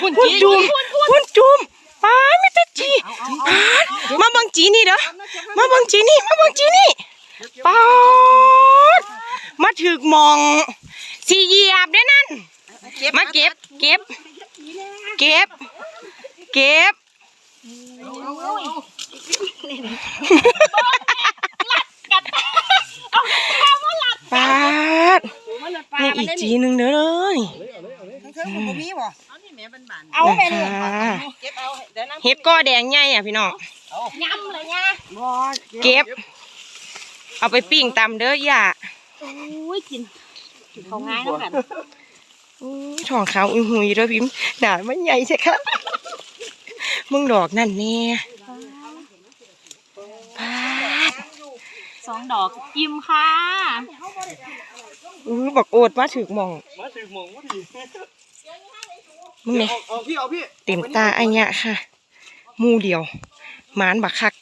พุ่นจุ่มพุ่นจุ่มป้าไม่ตะจีป้ามาเบังจีนี่เด้อมาเบังจีนี่มาเบังจีนี่ป้าดมาถึกหมองสีเหยียบเด้อนั่นมาเก็บเก็บ เก็บ เก็บป้าดนี่อีกจีหนึ่งเด้อเลยเธอผมบ่ มีบ่เอาไปเลยเฮ็ดก้อแดงใหญ่อะพี่น้องบ่เก็บ เอาไปปิ้งตำเด้อย่าอุ้ยกินกินเขาง่ายแล้วกันอู้ช่องขาวอุ้ยหุยเด้อพิมพ์หนามันใหญ่ใช่ครับมึงดอกนั่นแน่ปาดสองดอกอิ่มค่ะอู้บอกโอดมาถึกหมองมาถึงหมองพอดี มึงเนี่ยเอาพี่เอาพี่ เต็มตาไอ้เนี่ยค่ะหมูเดียวหมานบักคัก